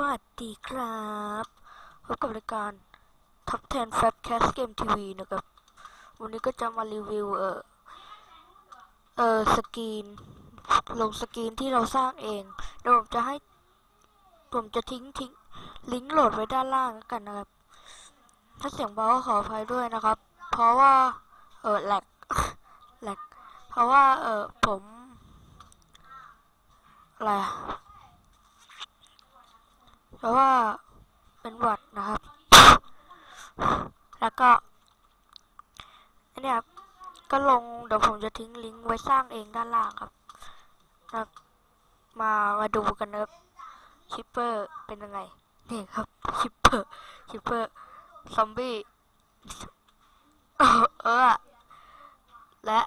วัสดีครับพบกับรายการ Top 10 Fab Cast Game TV นะครับ วันนี้ก็จะมารีวิวเออเออสกรีนลงสกรีนที่เราสร้างเองเดี๋ยวผมจะให้ผมจะทิ้งทิ้งลิงก์โหลดไว้ด้านล่างแล้วกันนะครับ ถ้าเสียงเบาก็ขออภัยด้วยนะครับ เพราะว่าเออแหลกแหลกเพราะว่าเออผมอะไรอะ เพราะว่าเป็นหวัดนะครับ แล้วก็อันนี้ครับ ก็ลงเดี๋ยวผมจะทิ้งลิงก์ไว้สร้างเองด้านล่างครับนะมามาดูกันนะครับชิปเปอร์เป็นยังไง นี่ครับชิปเปอร์ชิปเปอร์ซอมบี้เออและ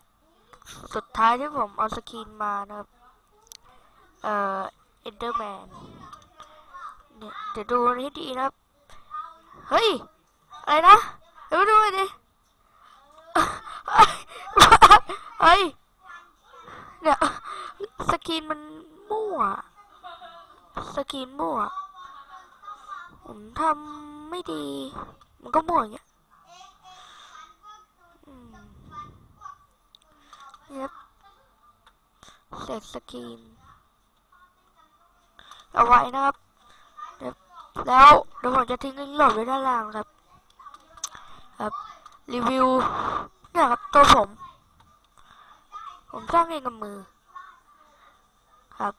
สุดท้ายที่ผมเอาสกรีนมานะครับ เอ่อเอนเดอร์แมน เนี่ยเดี๋ยวดูให้ดีนะครับ เฮ้ย อะไรนะ เดี๋ยวดูดิเฮ้ย เนี่ย สกินมันมั่ว สกินมั่ว ผมทำไม่ดี มันก็มั่วอย่างเงี้ยเนี่ยเสร็จสกินเอาไว้นะครับ แล้วเดี๋ยวผมจะทิ้งลิงก์โหลดไว้ด้านล่างครับ ครับรีวิวเนี่ยครับตัวผม ผมสร้างเองกับมือ ครับ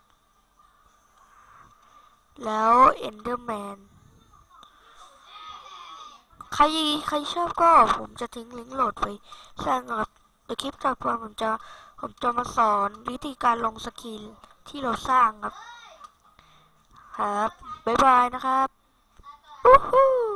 แล้วเอนเดอร์แมนใครใครชอบก็ผมจะทิ้งลิงก์โหลดไว้สร้างครับเดี๋ยวคลิปต่อไปผมจะผมจะมาสอนวิธีการลงสกินที่เราสร้างครับ ครับ บ๊ายบายนะครับ